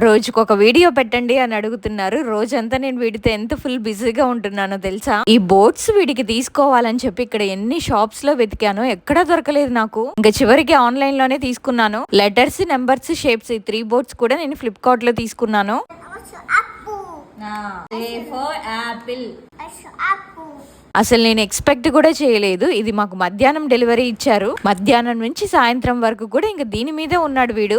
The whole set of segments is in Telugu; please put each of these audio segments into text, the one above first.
రోజుకు ఒక వీడియో పెట్టండి అని అడుగుతున్నారు. రోజంతా నేను వీడితో ఎంత ఫుల్ బిజీగా ఉంటున్నానో తెలుసా? ఈ బోట్స్ వీడికి తీసుకోవాలని చెప్పి ఇక్కడ ఎన్ని షాప్స్లో వెతికానో ఎక్కడా దొరకలేదు నాకు. ఇంకా చివరికి ఆన్లైన్లోనే తీసుకున్నాను. లెటర్స్ నెంబర్స్ షేప్స్ ఈ త్రీ బోట్స్ కూడా నేను ఫ్లిప్కార్ట్లో తీసుకున్నాను. అసలు నేను ఎక్స్పెక్ట్ కూడా చేయలేదు. ఇది మాకు మధ్యాహ్నం డెలివరీ ఇచ్చారు. మధ్యాహ్నం నుంచి సాయంత్రం వరకు కూడా ఇంకా దీని మీదే ఉన్నాడు వీడు.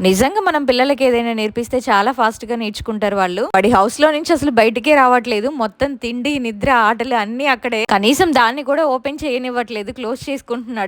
నిజంగా మనం పిల్లలకి ఏదైనా నేర్పిస్తే చాలా ఫాస్ట్గా నేర్చుకుంటారు వాళ్ళు. వాడి హౌస్లో నుంచి అసలు బయటికే రావట్లేదు. మొత్తం తిండి నిద్ర ఆటలు అన్ని అక్కడే. కనీసం దాన్ని కూడా ఓపెన్ చేయనివ్వట్లేదు. క్లోజ్ చేసుకుంటున్నాడు.